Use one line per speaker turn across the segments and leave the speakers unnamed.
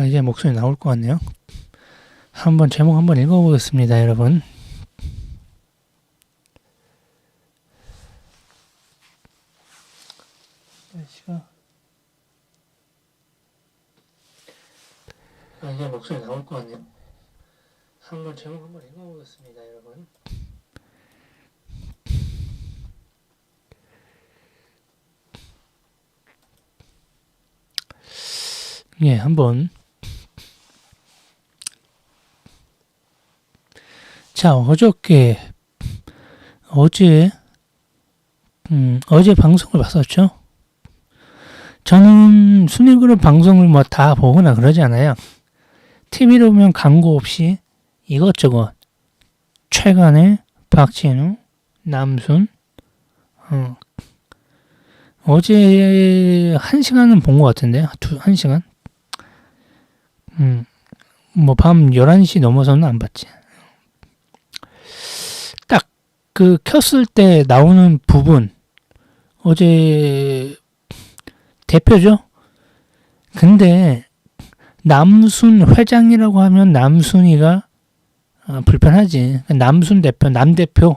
아, 이제 목소리 나올 것 같네요. 한번 제목 한번 읽어보겠습니다, 여러분. 날씨가 아, 이제 목소리 나올 것 같네요. 한번 제목 한번 읽어보겠습니다, 여러분. 예, 한번 자, 어저께 어제 음, 어제 방송을 봤었죠. 저는 순위그룹 방송을 뭐 다 보거나 그러지 않아요. TV로 보면 광고 없이 이것저것 최근에 박진우, 남순 어, 어제 한 시간은 본 것 같은데 두, 한 시간 음, 뭐 밤 11시 넘어서는 안 봤지. 딱 그 켰을 때 나오는 부분 어제 대표죠. 근데 남순 회장이라고 하면 남순이가 아, 불편하지. 남순 대표, 남 대표,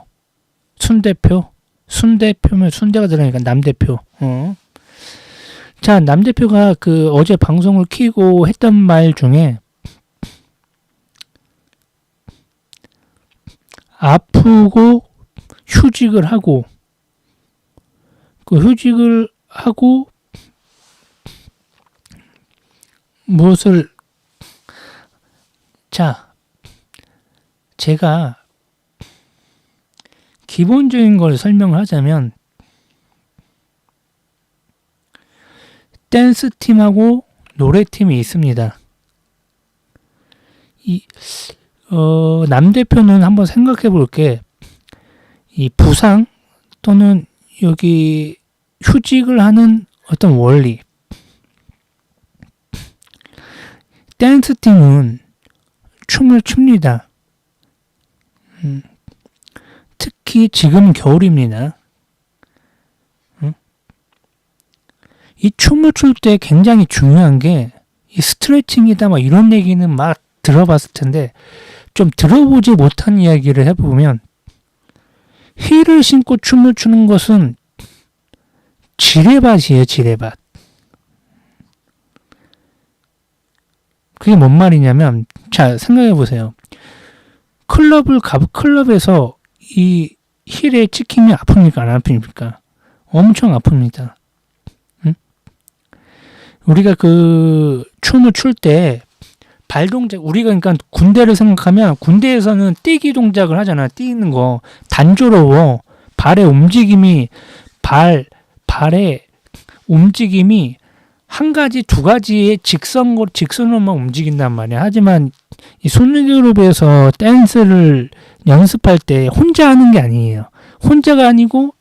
순 대표, 순 대표면 순대가 들어가니까 남 대표. 어. 자, 남 대표가 그 어제 방송을 키고 했던 말 중에 아프고 휴직을 하고 그 휴직을 하고 무엇을 자 제가 기본적인 걸 설명을 하자면 댄스 팀하고 노래 팀이 있습니다. 이, 어, 남 대표는 한번 생각해 볼게. 이 부상 또는 여기 휴직을 하는 어떤 원리. 댄스 팀은 춤을 춥니다. 음, 특히 지금 겨울입니다. 이 춤을 출 때 굉장히 중요한 게 이 스트레칭이다 막 이런 얘기는 막 들어봤을 텐데 좀 들어보지 못한 이야기를 해보면 힐을 신고 춤을 추는 것은 지뢰밭이에요 지뢰밭. 그게 뭔 말이냐면 자 생각해 보세요. 클럽을 가 클럽에서 이 힐에 찍히면 아픕니까? 안 아픕니까? 엄청 아픕니다. 우리가 그 춤을 출 때 발 동작 우리가 그러니까 군대를 생각하면 군대에서는 뛰기 동작을 하잖아. 뛰는 거. 단조로워. 발의 움직임이 발 발의 움직임이 한 가지 두 가지의 직선으로 직선으로만 움직인단 말이야. 하지만 이 손그룹에서 댄스를 연습할 때 혼자 하는 게 아니에요. 혼자가 아니고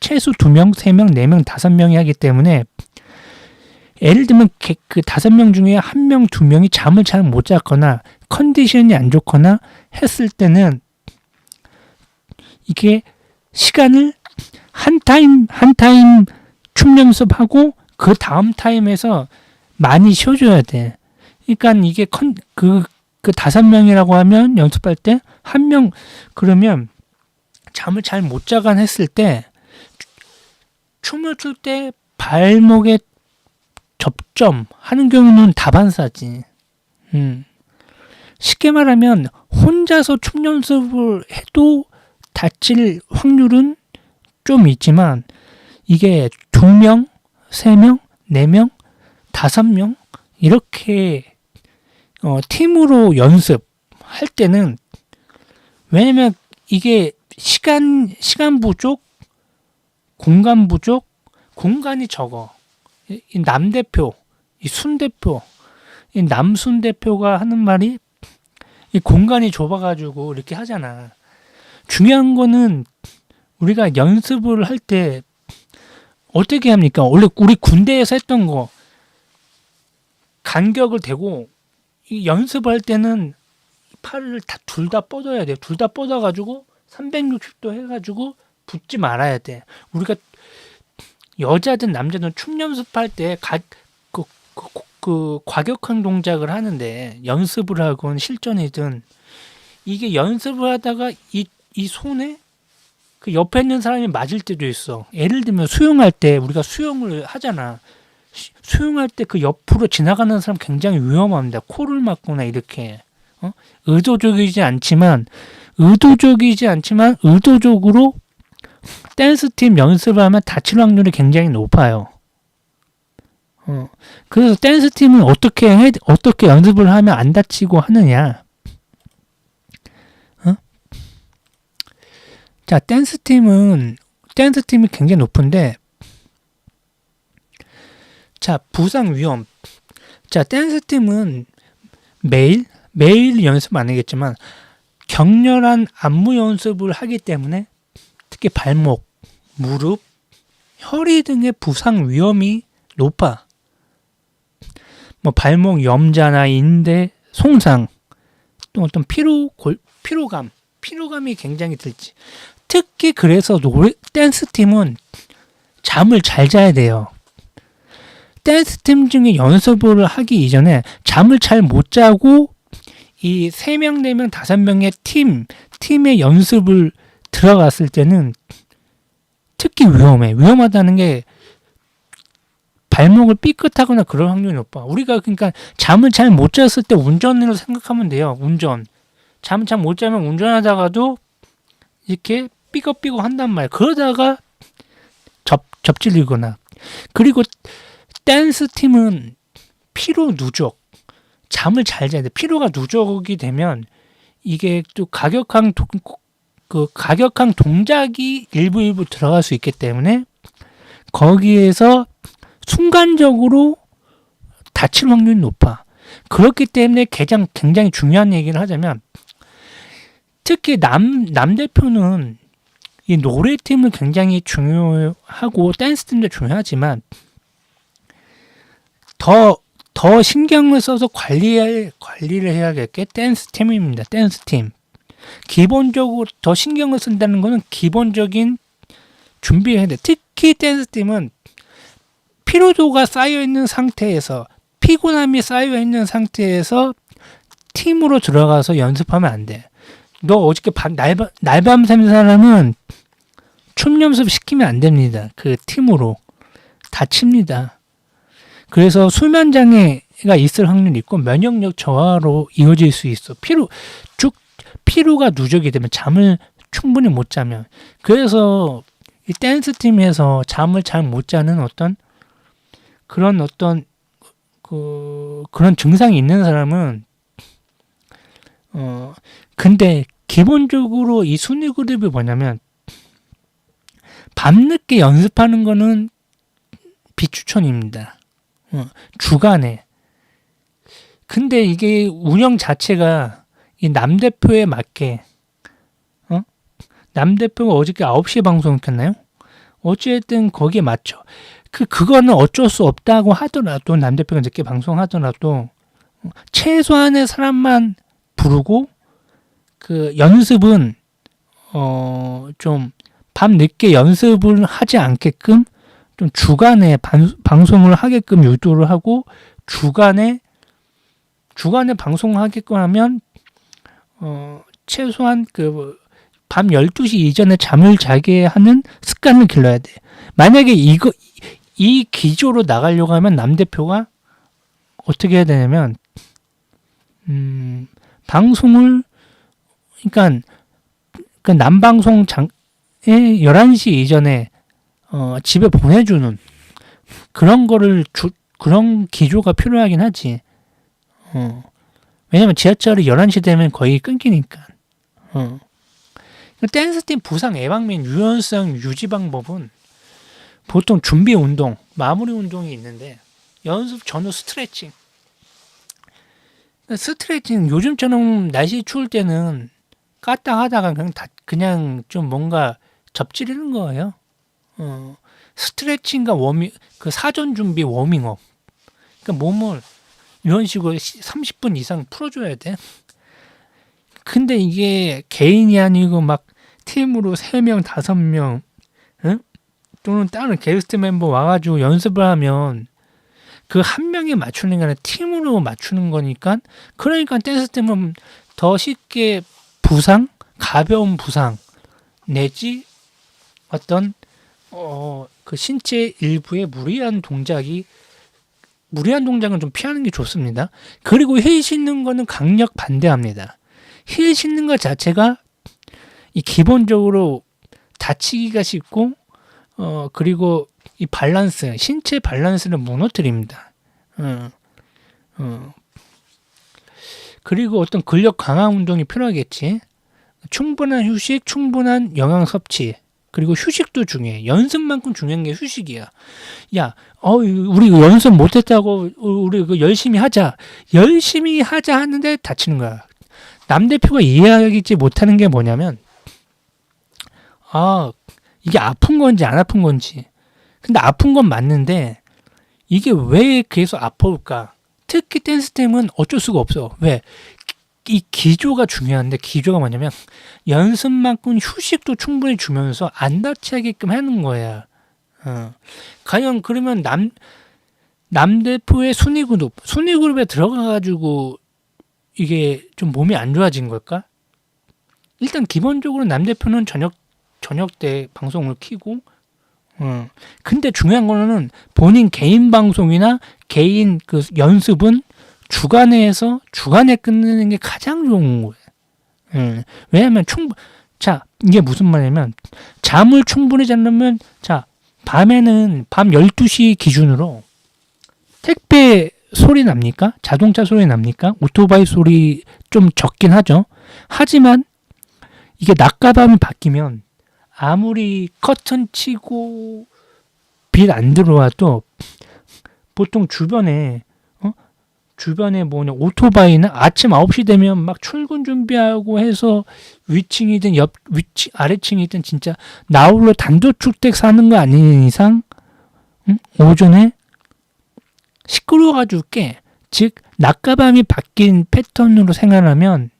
최소 두 명, 세 명, 네 명, 다섯 명이 하기 때문에 예를 들면 개- 그 다섯 명 중에 한 명, 두 명이 잠을 잘 못 잤거나 컨디션이 안 좋거나 했을 때는 이게 시간을 한 타임 한 타임 춤 연습하고 그 다음 타임에서 많이 쉬어줘야 돼. 그러니까 이게 컨그 그 다섯 명이라고 하면 연습할 때 한 명 그러면 잠을 잘 못 자간 했을 때 춤을 출 때 발목에 접점 하는 경우는 다반사지. 음. 쉽게 말하면 혼자서 춤 연습을 해도 다칠 확률은 좀 있지만 이게 두 명, 세 명, 네 명, 다섯 명 이렇게 어, 팀으로 연습할 때는 왜냐면 이게 시간 시간 부족, 공간 부족, 공간이 적어. 이 남 대표, 이 순 대표, 이 남순 대표가 하는 말이 이 공간이 좁아가지고 이렇게 하잖아. 중요한 거는 우리가 연습을 할 때 어떻게 합니까? 원래 우리 군대에서 했던 거 간격을 대고 이 연습을 할 때는 팔을 다 둘 다 뻗어야 돼. 둘 다 뻗어가지고 360도 해가지고 붙지 말아야 돼. 우리가 여자든 남자든 춤 연습할 때 가, 그, 그, 그 과격한 동작을 하는데 연습을 하건 실전이든 이게 연습을 하다가 이, 이 손에 그 옆에 있는 사람이 맞을 때도 있어. 예를 들면 수영할 때 우리가 수영을 하잖아. 시- 수영할 때 그 옆으로 지나가는 사람 굉장히 위험합니다. 코를 막거나 이렇게 어? 의도적이지 않지만 의도적이지 않지만 의도적으로 댄스 팀 연습을 하면 다칠 확률이 굉장히 높아요. 어, 그래서 댄스 팀은 어떻게 해, 어떻게 연습을 하면 안 다치고 하느냐? 어? 자, 댄스 팀은 댄스 팀이 굉장히 높은데, 자 부상 위험. 자, 댄스 팀은 매일 매일 연습 안 하겠지만 격렬한 안무 연습을 하기 때문에 특히 발목, 무릎, 허리 등의 부상 위험이 높아. 뭐 발목 염자나 인대 손상 또 어떤 피로 골, 피로감 피로감이 굉장히 들지 특히 그래서 노래 댄스 팀은 잠을 잘 자야 돼요 댄스 팀 중에 연습을 하기 이전에 잠을 잘 못 자고 이 세명네명 다섯 명의 팀 팀의 연습을 들어갔을 때는 특히 위험해 위험하다는 게 발목을 삐끗하거나 그럴 확률이 높아. 우리가 그러니까 잠을 잘 못 잤을 때 운전으로 생각하면 돼요. 운전. 잠을 잘 못 자면 운전하다가도 이렇게 삐걱삐걱 한단 말이야. 그러다가 접, 접질리거나. 그리고 댄스 팀은 피로 누적. 잠을 잘 자야 돼. 피로가 누적이 되면 이게 또 가격한 동, 그 가격한 동작이 일부 일부 들어갈 수 있기 때문에 거기에서 순간적으로 다칠 확률이 높아. 그렇기 때문에 가장 굉장히 중요한 얘기를 하자면 특히 남, 남 대표는 이 노래팀은 굉장히 중요하고 댄스팀도 중요하지만 더, 더 신경을 써서 관리할, 관리를 해야 될게 댄스팀입니다. 댄스팀. 기본적으로 더 신경을 쓴다는 것은 기본적인 준비해야 돼. 특히 댄스팀은 피로도가 쌓여 있는 상태에서 피곤함이 쌓여 있는 상태에서 팀으로 들어가서 연습하면 안 돼. 너 어저께 밤, 날밤, 날밤 샌 사람은 춤 연습 시키면 안 됩니다. 그 팀으로 다칩니다. 그래서 수면 장애가 있을 확률이 있고 면역력 저하로 이어질 수 있어. 피로 쭉 피로가 누적이 되면 잠을 충분히 못 자면 그래서 이 댄스 팀에서 잠을 잘 못 자는 어떤 그런 어떤 그 그런 증상이 있는 사람은 어 근데 기본적으로 이 순위 그룹이 뭐냐면 밤늦게 연습하는 거는 비추천입니다. 어, 주간에. 근데 이게 운영 자체가 이 남 대표에 맞게 어? 남 대표가 어저께 9시에 방송했나요? 어쨌든 거기에 맞죠. 그 그거는 어쩔 수 없다고 하더라도 남 대표가 늦게 방송하더라도 최소한의 사람만 부르고 그 연습은 어 좀 밤 늦게 연습을 하지 않게끔 좀 주간에 반, 방송을 하게끔 유도를 하고 주간에 주간에 방송하게끔 하면 어 최소한 그 밤 12시 이전에 잠을 자게 하는 습관을 길러야 돼. 만약에 이거 이 기조로 나가려고 하면 남 대표가 어떻게 해야 되냐면 음, 방송을 그러니까 그 남방송 장에 11시 이전에 어, 집에 보내주는 그런 거를 주, 그런 기조가 필요하긴 하지. 어. 왜냐면 지하철이 11시 되면 거의 끊기니까. 어. 댄스팀 부상 예방 및 유연성 유지 방법은 보통 준비 운동, 마무리 운동이 있는데 연습 전후 스트레칭. 스트레칭 요즘처럼 날씨 추울 때는 까딱 하다가 그냥 다 그냥 좀 뭔가 접지르는 거예요. 어, 스트레칭과 워밍 그 사전 준비 워밍업. 그러니까 몸을 이런 식으로 30분 이상 풀어줘야 돼. 근데 이게 개인이 아니고 막 팀으로 3명, 5명, 응? 또는 다른 게스트 멤버 와가지고 연습을 하면 그 한 명에 맞추는 게 아니라 팀으로 맞추는 거니까 그러니까 댄스 팀은 더 쉽게 부상, 가벼운 부상 내지 어떤 어 그 신체 일부의 무리한 동작이 무리한 동작은 좀 피하는 게 좋습니다. 그리고 힐 신는 거는 강력 반대합니다. 힐 신는 것 자체가 이 기본적으로 다치기가 쉽고 어 그리고 이 밸런스 신체 밸런스를 무너뜨립니다. 어, 어. 그리고 어떤 근력 강화 운동이 필요하겠지. 충분한 휴식, 충분한 영양 섭취, 그리고 휴식도 중요해. 연습만큼 중요한 게 휴식이야. 야, 어, 우리 연습 못했다고 우리 그 열심히 하자. 열심히 하자 하는데 다치는 거야. 남 대표가 이해하지 못하는 게 뭐냐면, 아, 이게 아픈 건지 안 아픈 건지. 근데 아픈 건 맞는데, 이게 왜 계속 아파올까? 특히 댄스 템은 어쩔 수가 없어. 왜? 이 기조가 중요한데 기조가 뭐냐면 연습만큼 휴식도 충분히 주면서 안 다치게끔 하는 거야. 어. 과연 그러면 남 남대표의 순위 그룹 순위 그룹에 들어가 가지고 이게 좀 몸이 안 좋아진 걸까? 일단 기본적으로 남대표는 저녁 저녁 때 방송을 키고 어. 근데 중요한 거는 본인 개인 방송이나 개인 그 연습은 주간에 해서 주간에 끝내는 게 가장 좋은 거예요. 예. 왜냐하면 충분 자 이게 무슨 말이냐면 잠을 충분히 자려면 자 밤에는 밤 12시 기준으로 택배 소리 납니까? 자동차 소리 납니까? 오토바이 소리 좀 적긴 하죠. 하지만 이게 낮과 밤이 바뀌면 아무리 커튼 치고 빛 안 들어와도 보통 주변에 주변에 뭐냐 오토바이나 아침 9시 되면 막 출근 준비하고 해서 위층이든 옆 위층 아래층이든 진짜 나홀로 단독주택 사는 거 아닌 이상 응? 오전에 시끄러워 가지고 깨. 즉 낮과 밤이 바뀐 패턴으로 생활하면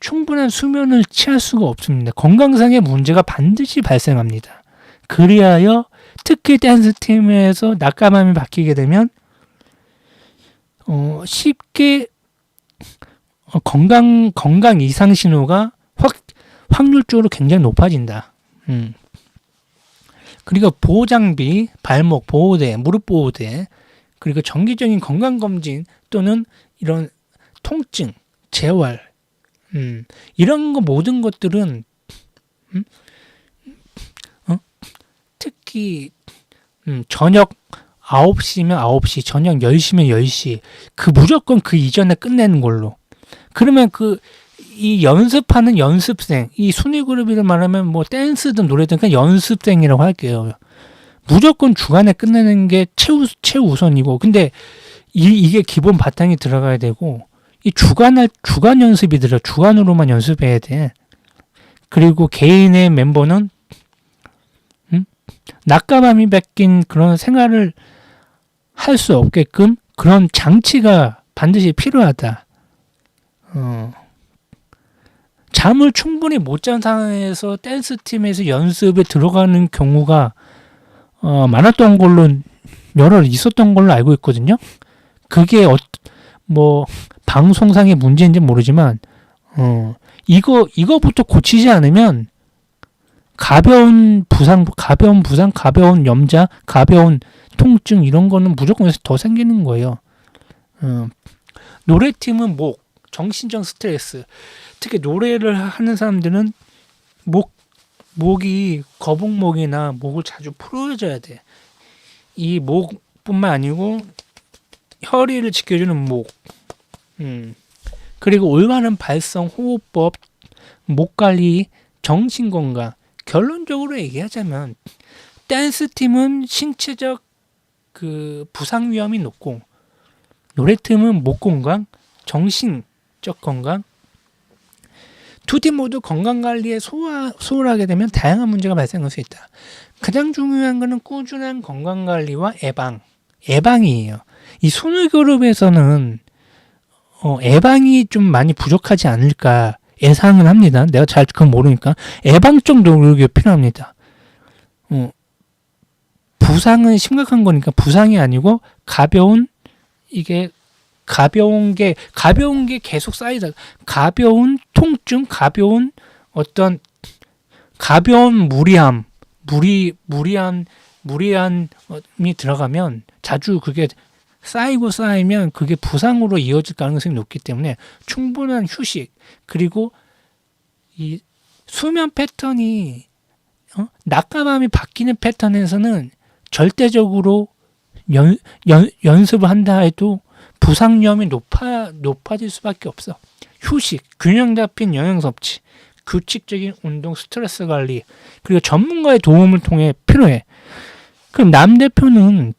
충분한 수면을 취할 수가 없습니다. 건강상의 문제가 반드시 발생합니다. 그리하여 특히 댄스 팀에서 낮과 밤이 바뀌게 되면 어, 쉽게 어, 건강 건강 이상 신호가 확 확률적으로 굉장히 높아진다. 음. 그리고 보호 장비, 발목 보호대, 무릎 보호대, 그리고 정기적인 건강 검진 또는 이런 통증, 재활, 음, 이런 거 모든 것들은 음? 어? 특히 음, 저녁 9시면 9시, 저녁 10시면 10시. 그 무조건 그 이전에 끝내는 걸로. 그러면 그, 이 연습하는 연습생, 이 순위 그룹이를 말하면 뭐 댄스든 노래든 그냥 연습생이라고 할게요. 무조건 주간에 끝내는 게 최우, 최우선이고. 근데 이, 이게 기본 바탕이 들어가야 되고, 이 주간할, 주간 연습이 들어. 주간으로만 연습해야 돼. 그리고 개인의 멤버는, 음? 낮과 밤이 바뀐 그런 생활을 할 수 없게끔 그런 장치가 반드시 필요하다. 어. 잠을 충분히 못 잔 상황에서 댄스 팀에서 연습에 들어가는 경우가 어, 많았던 걸로 여러 있었던 걸로 알고 있거든요. 그게 어, 뭐 방송상의 문제인지 모르지만 어, 이거 이거부터 고치지 않으면 가벼운 부상, 가벼운 부상, 가벼운 염자, 가벼운 통증 이런 거는 무조건 더 생기는 거예요. 어, 노래팀은 목, 정신적 스트레스. 특히 노래를 하는 사람들은 목, 목이 거북목이나 목을 자주 풀어줘야 돼. 이 목뿐만 아니고 혈의를 지켜주는 목. 음. 그리고 올바른 발성, 호흡법, 목 관리, 정신 건강. 결론적으로 얘기하자면 댄스 팀은 신체적 그 부상 위험이 높고 노래팀은 목 건강, 정신적 건강 두 팀 모두 건강 관리에 소화, 소홀하게 되면 다양한 문제가 발생할 수 있다. 가장 중요한 것은 꾸준한 건강 관리와 예방, 예방이에요. 이 손을 그룹에서는 어, 예방이 좀 많이 부족하지 않을까 예상을 합니다. 내가 잘 그건 모르니까 예방적 노력이 필요합니다. 어, 부상은 심각한 거니까 부상이 아니고 가벼운 이게 가벼운 게 가벼운 게 계속 쌓이다. 가벼운 통증, 가벼운 어떤 가벼운 무리함, 무리 무리한 무리함이 들어가면 자주 그게 쌓이고 쌓이면 그게 부상으로 이어질 가능성이 높기 때문에 충분한 휴식 그리고 이 수면 패턴이 어? 낮과 밤이 바뀌는 패턴에서는 절대적으로 연, 연, 연습을 한다 해도 부상률이 높아, 높아질 수밖에 없어. 휴식, 균형 잡힌 영양 섭취, 규칙적인 운동, 스트레스 관리, 그리고 전문가의 도움을 통해 필요해. 그럼 남 대표는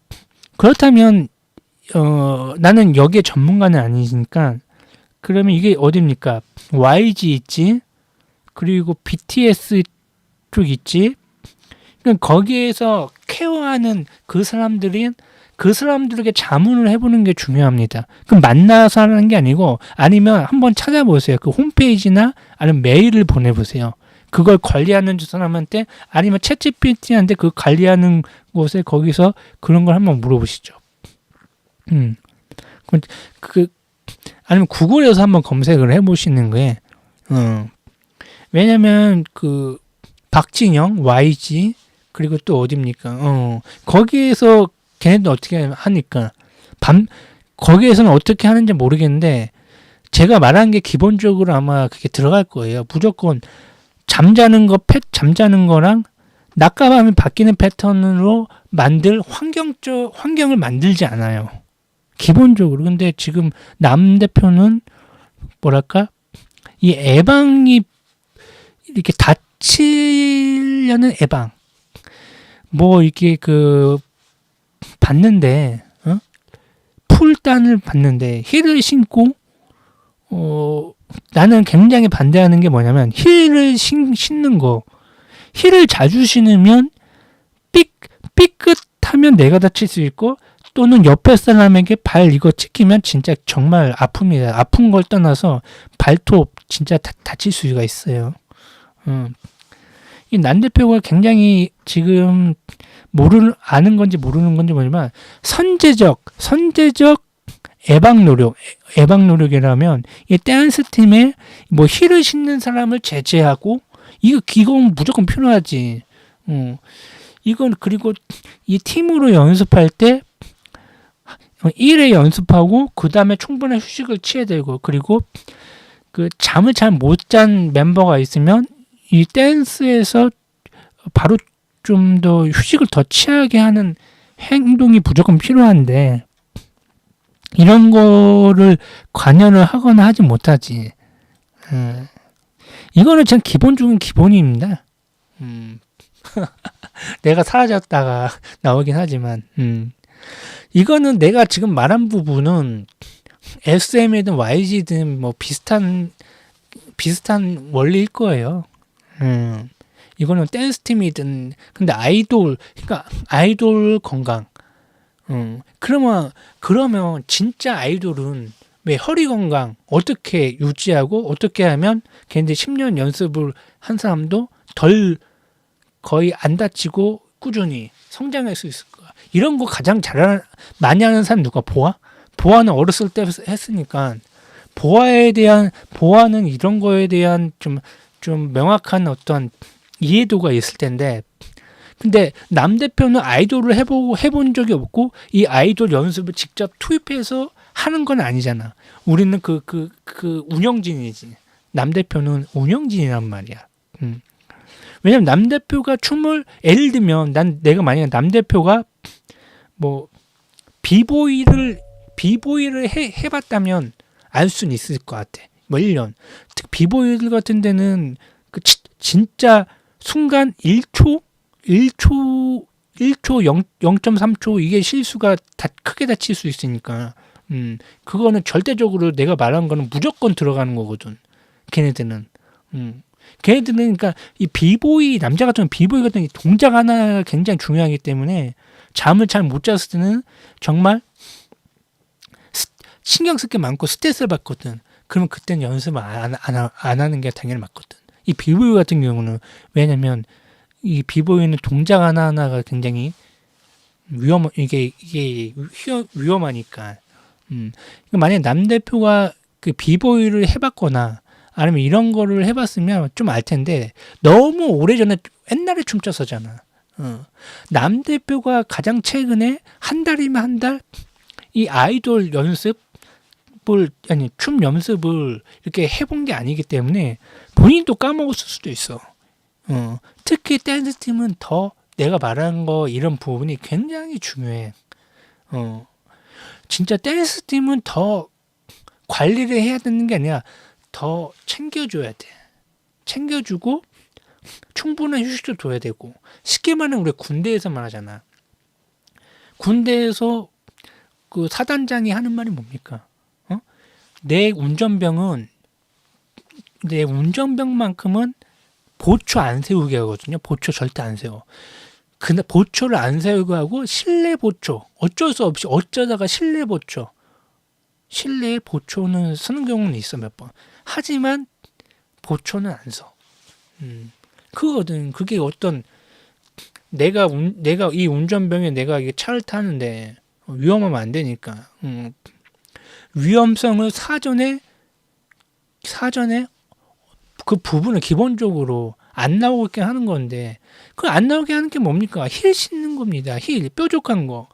그렇다면 어, 나는 여기에 전문가는 아니니까 그러면 이게 어딥니까? YG 있지, 그리고 BTS 쪽 있지. 그러니까 거기에서 케어하는 그 사람들이 그 사람들에게 자문을 해보는 게 중요합니다. 그럼 만나서 하는 게 아니고 아니면 한번 찾아보세요. 그 홈페이지나 아니면 메일을 보내보세요. 그걸 관리하는 사람한테 아니면 챗GPT한테 그 관리하는 곳에 거기서 그런 걸 한번 물어보시죠. 음, 그, 그 아니면 구글에서 한번 검색을 해보시는 거에, 어, 왜냐면 그 박진영, YG 그리고 또 어딥니까? 어, 거기에서 걔네들 어떻게 하니까 밤 거기에서는 어떻게 하는지 모르겠는데 제가 말한 게 기본적으로 아마 그게 들어갈 거예요. 무조건 잠자는 거, 패, 잠자는 거랑 낮과 밤이 바뀌는 패턴으로 만들 환경적 환경을 만들지 않아요. 기본적으로. 근데 지금 남 대표는 뭐랄까 이 예방이 이렇게 다치려는 예방 뭐 이렇게 그 봤는데 어? 풀단을 봤는데 힐을 신고 어 나는 굉장히 반대하는 게 뭐냐면 힐을 신, 신는 거 힐을 자주 신으면 삐 삐끗하면 내가 다칠 수 있고 또는 옆에 사람에게 발 이거 찍히면 진짜 정말 아픕니다. 아픈 걸 떠나서 발톱 진짜 다, 다칠 수가 있어요. 음. 이 난 대표가 굉장히 지금 모르는 아는 건지 모르는 건지 모르지만 선제적 선제적 예방 노력 예방 노력이라면 이 댄스 팀에 뭐 힐을 신는 사람을 제재하고 이거 이건 무조건 필요하지. 어. 이건 그리고 이 팀으로 연습할 때 1회 연습하고 그 다음에 충분한 휴식을 취해야 되고 그리고 그 잠을 잘 못 잔 멤버가 있으면 이 댄스에서 바로 좀 더 휴식을 더 취하게 하는 행동이 무조건 필요한데 이런 거를 관여를 하거나 하지 못하지. 음. 이거는 전 기본적인 기본입니다. 음. 내가 사라졌다가 나오긴 하지만, 음. 이거는 내가 지금 말한 부분은 SM이든 YG든 뭐 비슷한 비슷한 원리일 거예요. 음. 이거는 댄스 팀이든 근데 아이돌 그러니까 아이돌 건강. 음. 그러면 그러면 진짜 아이돌은 왜 허리 건강 어떻게 유지하고 어떻게 하면 걔네들 10년 연습을 한 사람도 덜 거의 안 다치고 꾸준히 성장할 수 있을 거야. 이런 거 가장 잘 많이 하는 사람 누가 보아? 보아는 어렸을 때 했으니까 보아에 대한 보아는 이런 거에 대한 좀 좀 명확한 어떤 이해도가 있을 텐데 근데 남 대표는 아이돌을 해보고 해본 적이 없고 이 아이돌 연습을 직접 투입해서 하는 건 아니잖아. 우리는 그그 그 운영진이지. 남 대표는 운영진이란 말이야. 음. 왜냐면 남 대표가 춤을 예를 들면 난 내가 만약에 남 대표가 뭐 비보이를 비보이를 해, 해봤다면 알 수는 있을 것 같아. 뭐 1년. 특 비보이들 같은 데는 그 치, 진짜 순간 1초 1초 1초 0, 0.3초 이게 실수가 다 크게 다칠 수 있으니까 음 그거는 절대적으로 내가 말한 거는 무조건 들어가는 거거든 걔네들은 음 걔네들은 그러니까 이 비보이 남자 같은 비보이 같은 동작 하나 굉장히 중요하기 때문에 잠을 잘 못 잤을 때는 정말 신경 쓸 게 많고 스트레스를 받거든. 그러면 그때는 연습을 안, 안, 안 하는 게 당연히 맞거든. 이 비보이 같은 경우는 왜냐면 이 비보이는 동작 하나하나가 굉장히 위험 이게 이게 위험, 위험하니까 음. 그러니까 만약 남 대표가 그 비보이를 해봤거나 아니면 이런 거를 해봤으면 좀 알 텐데 너무 오래전에 옛날에 춤췄었잖아. 어. 남 대표가 가장 최근에 한 달이면 한 달 이 아이돌 연습 을 아니 춤 연습을 이렇게 해본 게 아니기 때문에 본인도 까먹었을 수도 있어. 어. 특히 댄스 팀은 더 내가 말한 거 이런 부분이 굉장히 중요해. 어. 진짜 댄스 팀은 더 관리를 해야 되는 게 아니라 더 챙겨줘야 돼. 챙겨주고 충분한 휴식도 둬야 되고 쉽게 말하면 우리 군대에서만 하잖아. 군대에서 그 사단장이 하는 말이 뭡니까? 어? 내 운전병은 내 운전병만큼은 보초 안 세우게 하거든요. 보초 절대 안 세워. 근데 보초를 안 세우게 하고 실내 보초 어쩔 수 없이 어쩌다가 실내 보초 실내 보초는 쓰는 경우는 있어 몇 번. 하지만 보초는 안 써. 음. 그거든. 그게 어떤 내가 운, 내가 이 운전병에 내가 이게 차를 타는데 위험하면 안 되니까. 음. 위험성을 사전에 사전에 그 부분을 기본적으로 안 나오게 하는 건데 그 안 나오게 하는 게 뭡니까? 힐 싣는 겁니다. 힐 뾰족한 거.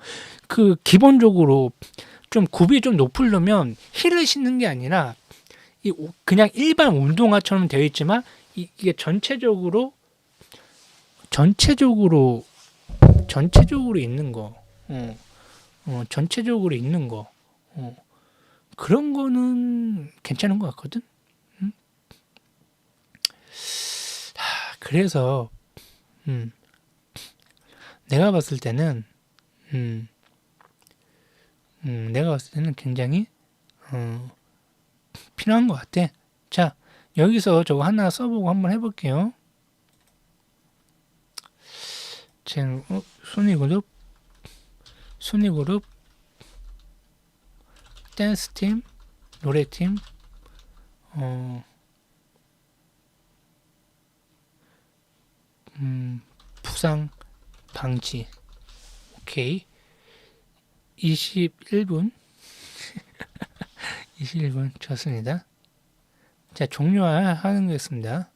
그 기본적으로 좀 굽이 좀 높으려면 힐을 싣는 게 아니라 이 오- 그냥 일반 운동화처럼 되어 있지만 이- 이게 전체적으로 전체적으로 전체적으로 있는 거, 어, 어, 전체적으로 있는 거, 어, 그런 거는 괜찮은 것 같거든. 음? 하, 그래서 음, 내가 봤을 때는 음, 음, 내가 봤을 때는 굉장히 어, 필요한 것 같아. 자, 여기서 저거 하나 써보고 한번 해볼게요. 제 어, 순위 그룹, 순위 그룹, 댄스 팀, 노래 팀, 어, 음, 부상 방지. 오케이. 21분. 21분 좋습니다. 자, 종료하는 거겠습니다.